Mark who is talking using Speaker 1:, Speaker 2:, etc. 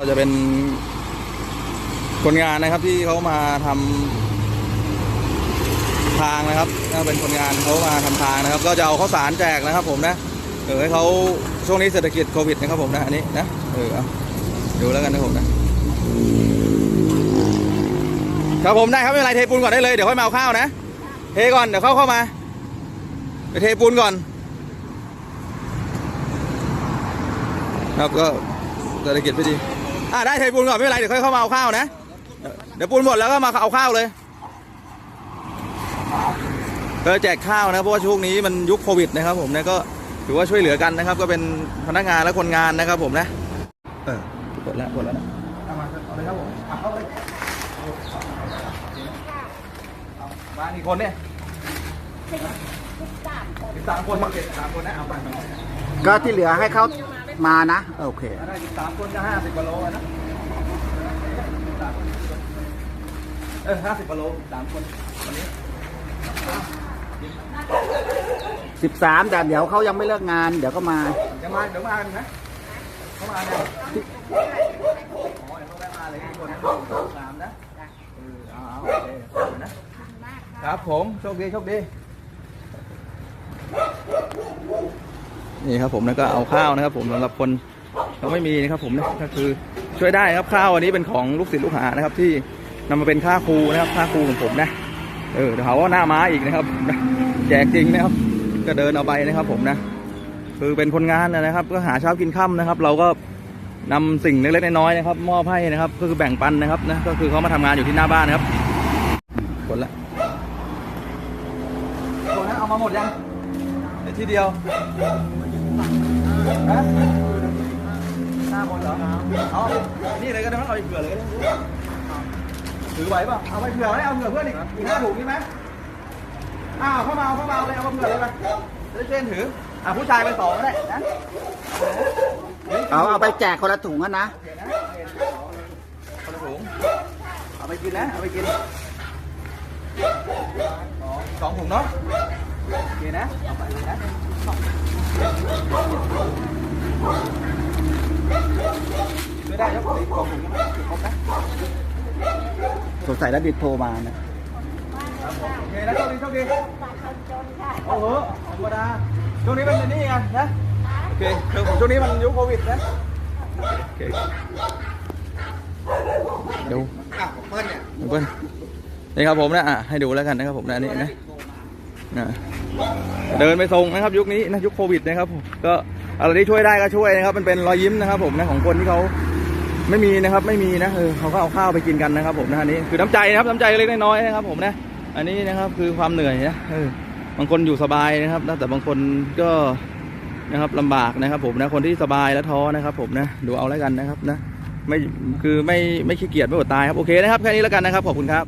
Speaker 1: ก็จะเป็นคนงานนะครับที่เขามาทำทางนะครับก็เป็นคนงานเขามาทำทางนะครับ ก็จะเอาข้าวสารแจกนะครับ ผมนะเออให้เขาช่วงนี้เศรษฐกิจโควิดนะครับผมนะอันนี้นะเออเอาดูแล้วกันนะผมนะครับผมได้ครับไม่เป็นไรเทปูนก่อนได้เลยเดี๋ยวค่อยมาเอาข้าวนะเทก่อนเดี๋ยวเข้าเข้ามาไปเทปูนก่อนครับก็เศรษฐกิจไม่ดี อ่าได้เทปูนก่อนไม่เป็นไรเดี๋ยวค่อยเข้ามาเอาข้าวนะ เดี๋ยวปูนหมดแล้วก็มาเอาข้าวเลยก็แจกข้าวนะเพราะว่าช่วงนี้มันยุคโควิดนะครับ ผมนะก็ถือว่าช่วยเหลือกันนะครับ ก็เป็นพนักงานและคนงานนะครับ ผมนะเออหมดแล้วหมดแล้วนะเอามาเอาเลยครับผมเอาเข้าเลยเอามากี่คนเนี่ยสิบสามคนมาเก็บสามคนนะเอาไปไป
Speaker 2: ก็ที่เหลือให้เขา มานะโอเค
Speaker 1: ได้สิบสามคนก็ห้าสิบกิโลนะเออห้าสิบกิโลสามคนวันนี้
Speaker 2: 13แต่เดี๋ยวเขายังไม่เลิกงาน เดี๋ยวก็มา
Speaker 1: ยังมาเดี๋ยวมากันนะเข้ามาเนี่ยอ๋อเดี๋ยวเขาแวะมาเลยทุกคนนะสองสามนะเออเอาเอาโอเคเอานะครับผมโชคดีโชคดี นี่ครับผมนะก็เอาข้าวนะครับ ผมสำหรับคนเราไม่มีนะครับผมนะก็คือช่วยได้ครับข้าวอันนี้เป็นของลูกศิษย์ลูกหานะครับ ที่นำมาเป็นค่าครูนะครับค่าครูของผมนะเออเดี๋ยวหาว่าหน้าม้าอีกนะครับแจกจริงนะครับ ก็เดินเอาไปนะครับ ผมนะ คือเป็นคนงานนะครับ ก็หาเช้ากินค่ำนะครับ เราก็นำสิ่งเล็กๆน้อยๆนะครับ มอบให้นะครับ ก็คือแบ่งปันนะครับนะก็คือเขามาทำงานอยู่ที่หน้าบ้านนะครับกดละคนนั้นเอามาหมดยังเดี๋ยวทีเดียว ฮะหน้าหมดเหรอเอานี่เลยก็ได้มั้งเอาอีกเผื่อเลยก็ได้ถือไหวป่ะเอาไปเผื่อไว้เอาเผื่อเพื่อนอีกอีกห้าถุงนี่ไหมอ้าวเข้ามาเอาข้ามาเอาเลยเอามาเผื่อเลยไปจะได้เช่นถืออะผู้ชายไปสองก็ได้นะ
Speaker 2: เอาเอาไปแจกคนละถุงอะน
Speaker 1: นะคนละถุงเอาไปกินนะเอาไปกินสองถุงเนาะ โอเคนะเอาไปเลยนะช่วยได้ยกอีกสองถุงใช่ไหมครบนะ
Speaker 2: สงสัยแล้วดิดโทรมานะ
Speaker 1: โอเคนะโชคดีโชคดีโอ้โหธรรมดาช่วงนี้มันนี่ไงนะโอเคคือช่วงนี้มันยุคโควิดนะโอเคเดี๋ยว
Speaker 2: อ้าวเพื่อนเนี่ย
Speaker 1: เพื่อนนี่ครับผมนะอะให้ดูแล้วกันนะครับผมนะนี่นะนะ เดินไปส่งนะครับ ยุคนี้นะยุคโควิดนะครับก็อะไรที่ช่วยได้ก็ช่วยนะครับ มันเป็นรอยยิ้มนะครับ ผมนะของคนที่เขาไม่มีนะครับ ไม่มีนะเออเขาก็เอาข้าวไปกินกันนะครับ ผมนะอันนี้คือน้ำใจนะครับน้ำใจเล็กน้อยนะครับ ผมนะ อันนี้นะครับคือความเหนื่อยนะเออบางคนอยู่สบายนะครับแต่บางคนก็นะครับลำบากนะครับ ผมนะคนที่สบายและท้อนะครับ ผมนะดูเอาแล้วกันนะครับนะไม่คือไม่ไม่ขี้เกียจไม่อดตายครับโอเคนะครับแค่นี้แล้วกันนะครับขอบคุณครับ